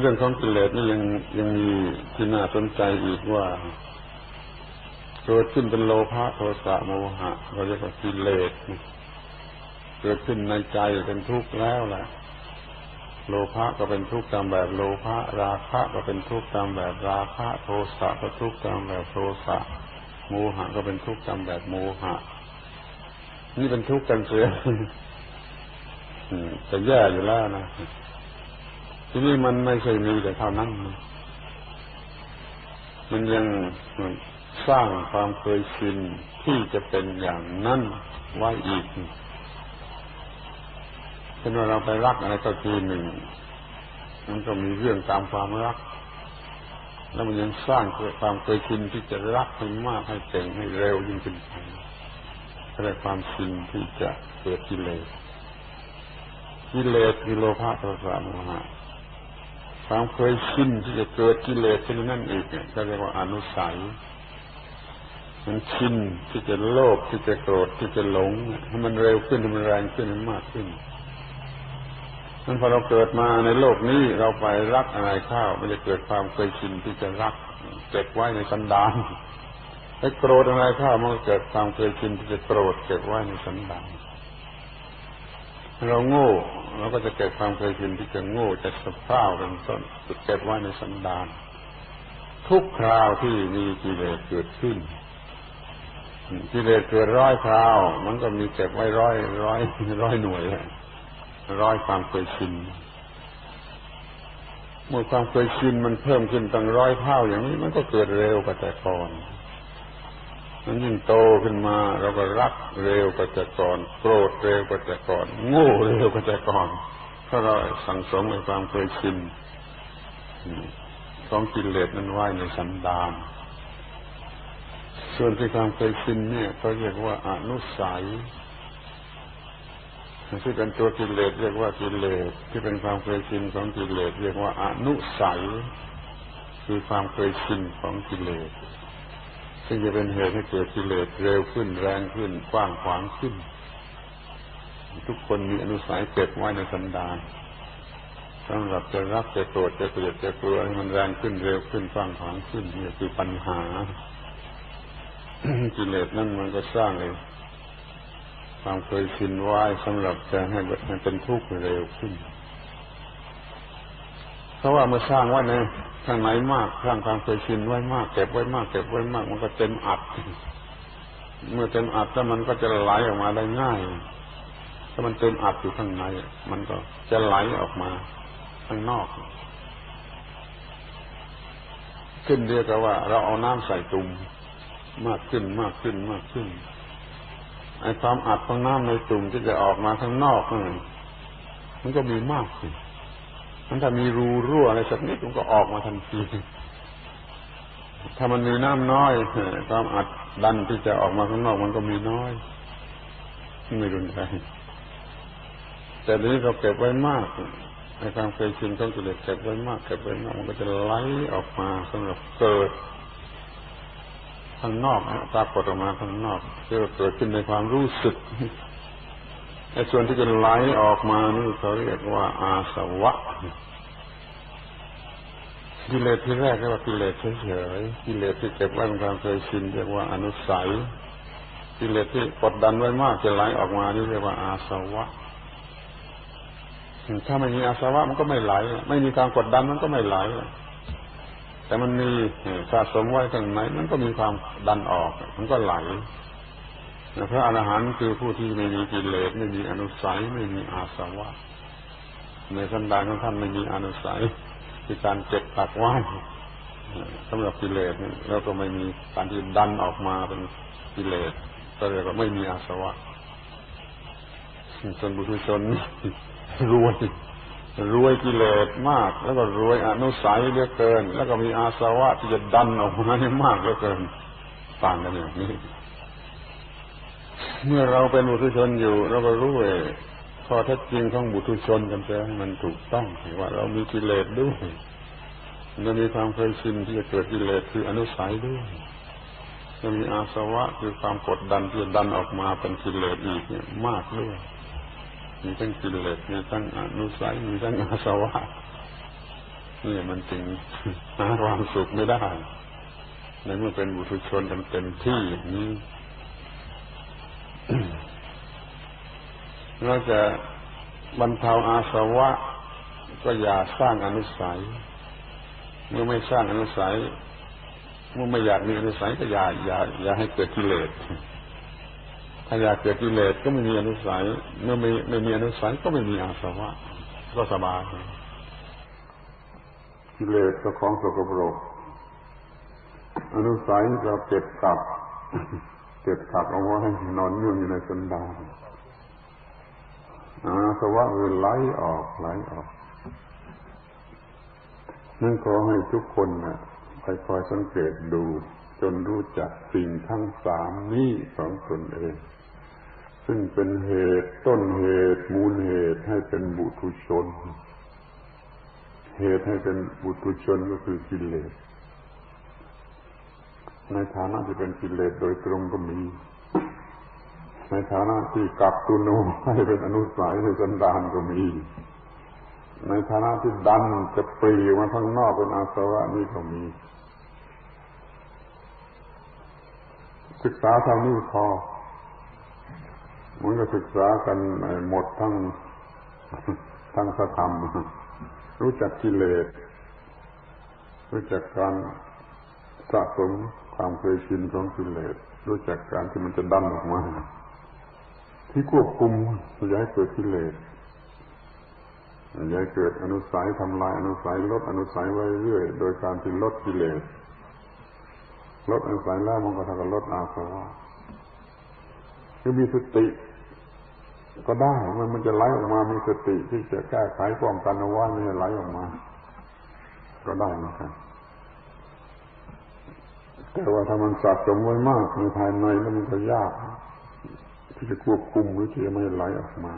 เรื่องของกิเลสนี่ยังยังมีที่น่าสนใจอีกว่าเกิดขึ้นเป็นโลภะโทสะโมหะเราเรียกว่ากิเลสเกิดขึ้นในใจเป็นทุกข์แล้วแหละโลภะก็เป็นทุกข์ตามแบบโลภะราคะก็เป็นทุกข์ตามแบบราคะ โทสะก็ทุกข์ตามแบบโทสะโมหะก็เป็นทุกข์ตามแบบโมหะ นี่เป็นทุกข์กันเสียแต่แย่อยู่แล้วนะ ทีนี้มันไม่ใช่มีแต่เท่านั้น มันยังสร้างความเคยชินที่จะเป็นอย่างนั้นไว้อีกเช่นว่าเราไปรักอะไรก็ทีหนึ่ง มันก็มีเรื่องตามความรัก แล้วมันยังสร้างความเคยชินที่จะรักให้มากให้เก่งให้เร็วยิ่งขึ้นไปก็ได้ความชินที่จะเกิดกิเลสกิเลสคือโลภะโทสะโมหะ ความเคยชินที่จะเกิดกิเลสที่นั่นอีกเนี่ยก็เรียกว่าอนุสัย มันชินที่จะโลภที่จะโกรธที่จะหลงให้มันเร็วขึ้นให้มันแรงขึ้นให้มากขึ้นนั้นพอเราเกิดมาในโลกนี้เราไปรักอะไรข้าวมันจะเกิดความเคยชินที่จะรักเก็บไว้ในสันดานไปโกรธอะไรข้าวมันเกิดความเคยชินที่จะโกรธเก็บไว้ในสันดานเราโง่ เราก็จะเก็บความเคยชินที่จะโง่จะสะเพร่าเป็นต้นเก็บไว้ในสันดาน ทุกคราวที่มีกิเลสเกิดขึ้นกิเลสเกิดร้อยคราว มันก็มีเก็บไว้ร้อยร้อยร้อยหน่วยร้อยความเคยชินเมื่อความเคยชินมันเพิ่มขึ้นตั้งร้อยเท่าอย่างนี้มันก็เกิดเร็วกว่าแต่ก่อน มันยิ่งโตขึ้นมา เราก็รักเร็วกว่าแต่ก่อนโกรธเร็วกว่าแต่ก่อนโง่เร็วกว่าแต่ก่อนเพราะเราสั่งสมในความเคยชินของกิเลสนั้นไว้ในสันดานส่วนที่ความเคยชินเนี่ยเขาเรียกว่าอนุสัยที่เป็นตัวกิเลสเรียกว่ากิเลสที่เป็นความเคยชินของกิเลสเรียกว่าอนุสัย คือความเคยชินของกิเลส ซึ่งจะเป็นเหตุให้เกิดกิเลสเร็วขึ้นแรงขึ้น กว้างขวางขึ้น ทุกคนมีอนุสัยเก็บไว้ในสันดานสำหรับจะรักจะโกรธจะเกลียดจะกลัวให้มันแรงขึ้นเร็วขึ้นกว้างขวางขึ้นนี่คือปัญหากิเลสนั่นมันก็สร้างเลยความเคยชินไว้สำหรับจะให้มันเป็นทุกข์เร็วขึ้น เพราะว่าเมื่อสร้างไว้ในข้างไหนมากสร้างความเคยชินไว้มากเก็บไว้มากเก็บไว้มาก มันก็เต็มอัด เมื่อเต็มอัดแล้วมันก็จะไหลออกมาได้ง่าย ถ้ามันเต็มอัดอยู่ข้างในมันก็จะไหลออกมาข้างนอก ขึ้นเรียกว่า เราเอาน้ำใส่ตุ่มมากขึ้นมากขึ้นมากขึ้นไอ้ความอัดของน้ำในตุ่มที่จะออกมาข้างนอกนั่นมันก็มีมากสิ มันถ้ามีรูรั่วอะไรสักนิดมันก็ออกมาทันที ถ้ามันมีน้ำน้อยความอัดดันที่จะออกมาข้างนอกมันก็มีน้อยไม่รุนแรงแต่ทีนี้เราเก็บไว้มากในความเคยชินของกิเลสเก็บไว้มากเก็บไว้มากมันก็จะไหลออกมาสำหรับเกิดข้างนอกปรากฏออกมาข้างนอกที่เกิดขึ้นในความรู้สึก อ้ส่วนที่จะไหลออกมานี่เขาเรียกว่า อาสวะกิเลสที่แรกเรียกว่ากิเลสเฉยๆกิเลสที่เก็บไว้เป็นความเคยชินเรียกว่าอนุสัยกิเลสที่กดดันไว้มากจะไหลออกมานี่เรียกว่าอาสวะถ้าไม่มีอาสวะมันก็ไม่ไหล ไม่มีการกดดันมันก็ไม่ไหล แต่มันมีสะสมไว้ข้างในมันก็มีความดันออก มันก็ไหล พระอรหันต์คือผู้ที่ไม่มีกิเลสไม่มีอนุสัยไม่มีอาสวะในสันดานของท่านไม่มีอนุสัยที่การเจ็บตักไว้สำหรับกิเลสแล้วก็ไม่มีการที่ดันออกมาเป็นกิเลสก็เรียกว่าไม่มีอาสวะส่วนบุตุชนรวยรวยกิเลสมาก แล้วก็รวยอนุสัยเหลือเกิน แล้วก็มีอาสวะที่จะดันออกมาให้มากเหลือเกินต่างกันอย่างนี้ เมื่อเราเป็นบุตุชนอยู่ เราก็รู้เลยพอถ้าจริงของบุตุชนกันจะมันถูกต้องว่าเรามีกิเลสด้วยมันมีความเคยชินที่จะเกิดกิเลสคืออนุสัยด้วยจะมีอาสวะคือความกดดันที่จะดันออกมาเป็นกิเลสอีกเนี่ยมากด้วยมีทั้งกิเลสมีทั้งอนุสัยมีทั้งอาสวะนี่มันจึงหาความสุขไม่ได้ในเมื่อเป็นบุตุชนกันเต็มที่นี้ เราจะบรรเทาอาสวะ ก็อย่าสร้างอนุสัย เมื่อไม่สร้างอนุสัย เมื่อไม่อยากมีอนุสัยก็อย่าอย่าอย่าให้เกิดกิเลสถ้าอยากเกิดกิเลสก็ไม่มีอนุสัย เมื่อไม่ไม่มีอนุสัยก็ไม่มีอาสวะ ก็สบายกิเลสก็ของสกปรกอนุสัยก็เก็บกักเก็บกักเอาไว้นอนยุ่งอยู่ในสันดาน อาสวะคือไหลออกไหลออกนั่นขอให้ทุกคนนะคอยสังเกตดู จนรู้จักสิ่งทั้งสามนี้ของตนเอง ซึ่งเป็นเหตุต้นเหตุมูลเหตุให้เป็นบุตุชน เหตุให้เป็นบุตุชนก็คือกิเลสในฐานะที่เป็นกิเลสโดยตรงก็มี ในฐานะที่กักตุนเอาให้เป็นอนุสัยในสันดานก็มี ในฐานะที่ดันจะปรีมาข้างนอกเป็นอาสวะนี่ก็มี ศึกษาเท่านี้พอมันก็ศึกษากันหมดทั้งทั้งพระธรรม รู้จักกิเลส รู้จักการสะสมความเคยชินของกิเลสรู้จักการที่มันจะดันออกมา ที่ควบคุมอย่าให้เกิดกิเลสอย่าให้เกิดอนุสัยทำลายอนุสัยลดอนุสัยไว้เรื่อย โดยการที่ลดกิเลสลดอนุสัยแล้วมันก็ทำกับลดอาสวะคือมีสติ ก็ได้มันมันจะไหลออกมามีสติที่จะแก้ไขป้องกันเอาไว้ไม่ให้ไหลออกมา ก็ได้นะครับแต่ว่าถ้ามันสะสมไว้มากในภายในแล้วมันก็ยาก ที่จะควบคุมหรือที่จะไม่ไหลออกมา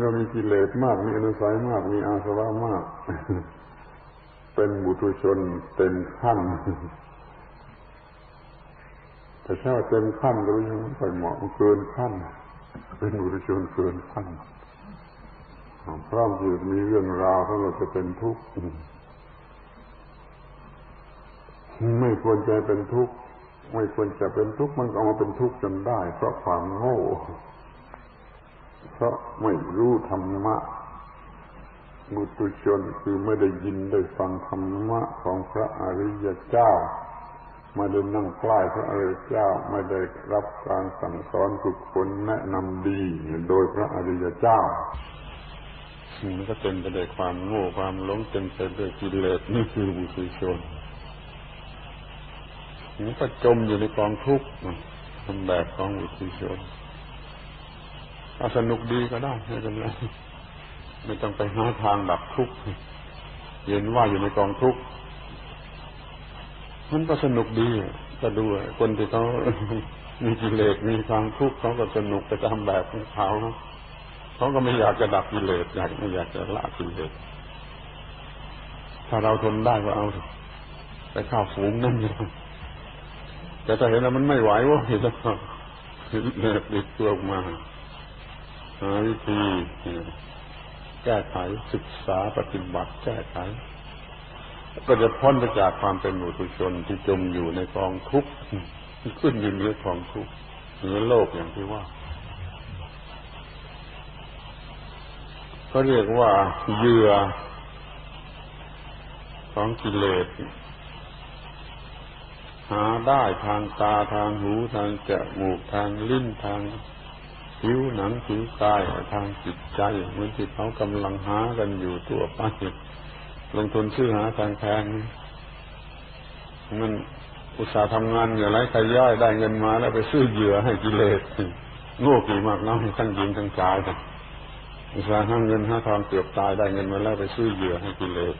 เรามีกิเลสมาก มีอนุสัยมาก มีอาสวะมาก เป็นบุตุชนเต็มขั้นแต่ถ้าเต็มขั้นก็ยังไม่ค่อยเหมาะเกินขั้น เป็นบุตุชนเกินขั้นพร้อมที่มีเรื่องราวถ้าเราจะเป็นทุกข์ไม่ควรจะเป็นทุกข์ ไม่ควรจะเป็นทุกข์มันก็เอามาเป็นทุกข์จนได้ เพราะความโง่ เพราะไม่รู้ธรรมะบุตุชนคือไม่ได้ยินได้ฟังธรรมะของพระอริยเจ้าไม่ได้นั่งใกล้พระอริยเจ้าไม่ได้รับการสั่งสอนฝึกฝนแนะนำดี โดยพระอริยเจ้ามันก็เต็มไปด้วยความโง่ความหลงเต็มไปด้วยกิเลสนี่คือบุตุชน มันก็จมอยู่ในกองทุกข์ทำแบบของบุตุชนถ้าสนุกดีก็ได้ไม่เป็นไรไม่ต้องไปหาทางดับทุกข์เห็นว่าอยู่ในกองทุกข์มันก็สนุกดีก็ดูคนที่เขามีกิเลสมีความทุกข์เขาก็สนุกไปตามแบบของเขาเขาก็ไม่อยากจะดับกิเลสอยากไม่อยากจะละกิเลสถ้าเราทนได้ก็เอาไปข้าวฝูงนั่นเลย แต่ถ้าเห็นแล้วมันไม่ไหววะเห็นแล้วเลิกติดตัวออกมาหาวิธีแก้ไขศึกษาปฏิบัติแก้ไขก็จะพ้นไปจากความเป็นหมู่ตุชนที่จมอยู่ในกองทุกข์ขึ้นอยู่เหนือกองทุกข์เหนือโลกอย่างที่ว่าก็เรียกว่าเหยื่อของกิเลส หาได้ทางตาทางหูทางจมูกทางลิ้นทางผิวหนังผิวกายทางจิตใจเหมือนที่เขากำลังหากันอยู่ตัวไปลงทุนซื้อหาทางแพงมันอุตสาห์ทำงานเหงื่อไหลใครย่อยได้เงินมาแล้วไปซื้อเหยื่อให้กิเลสโง่กี่มากน้อยทั้งยิงทั้งชายกันอุตสาห์หาเงินหาทองเกือบตายได้เงินมาแล้วไปซื้อเหยื่อให้กิเลส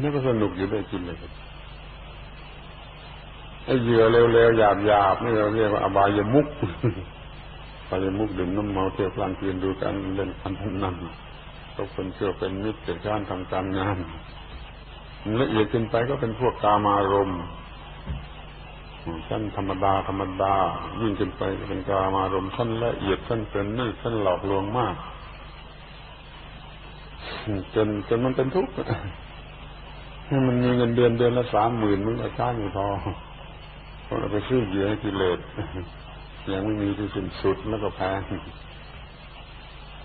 นั่นก็สนุกอยู่ด้วยกิเลส ไอ้เหยื่อเร็วๆหยาบๆนี่เราเรียกว่าอบายมุกอบายมุกดื่มน้ำเมาเที่ยวกลางคืนดูการเล่นการพนันตกเป็นเชื่อเป็นมิตรเกิดการทำการงานละเอียดขึ้นไปก็เป็นพวกกามารมณ์ชั้นธรรมดาธรรมดา ยิ่งขึ้นไปก็เป็นกามารมณ์ชั้นละเอียดชั้นเป็นนี่ชั้นหลอกลวงมาก จนจนมันเป็นทุกข์ให้มันมีเงินเดือนเดือนละสามหมื่นมันก็ใช้ไม่พอ เพราะเราไปซื้อเหยื่อให้กิเลสยังไม่มีที่สิ้นสุดแล้วก็แพง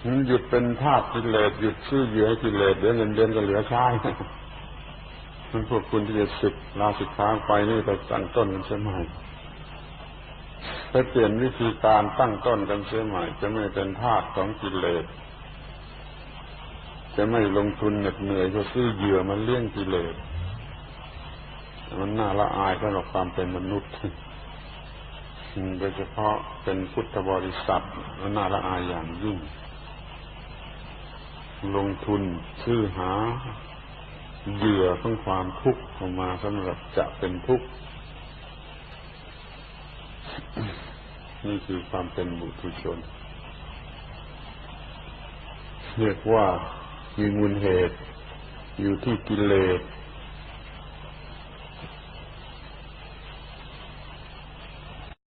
มันหยุดเป็นทาสกิเลสหยุดซื้อเหยื่อให้กิเลสเดี๋ยวเงินเดือนก็เหลือใช้มันพวกคุณที่จะศึกลาสิกขาไปนี่ไปตั้งต้นกันเสียใหม่ไปเปลี่ยนวิธีการตั้งต้นกันเสียใหม่ จะไม่เป็นทาสของกิเลส จะไม่ลงทุนเหน็ดเหนื่อยเพื่อซื้อเหยื่อมันเลี้ยงกิเลส มันน่าละอายสำหรับความเป็นมนุษย์โดยเฉพาะเป็นพุทธบริษัทมันน่าละอายอย่างยิ่ง ลงทุนซื้อหาเหยื่อของความทุกข์ออกมาสำหรับจะเป็นทุกข์นี่คือความเป็นบุตุชน เรียกว่ามีมูลเหตุอยู่ที่กิเลส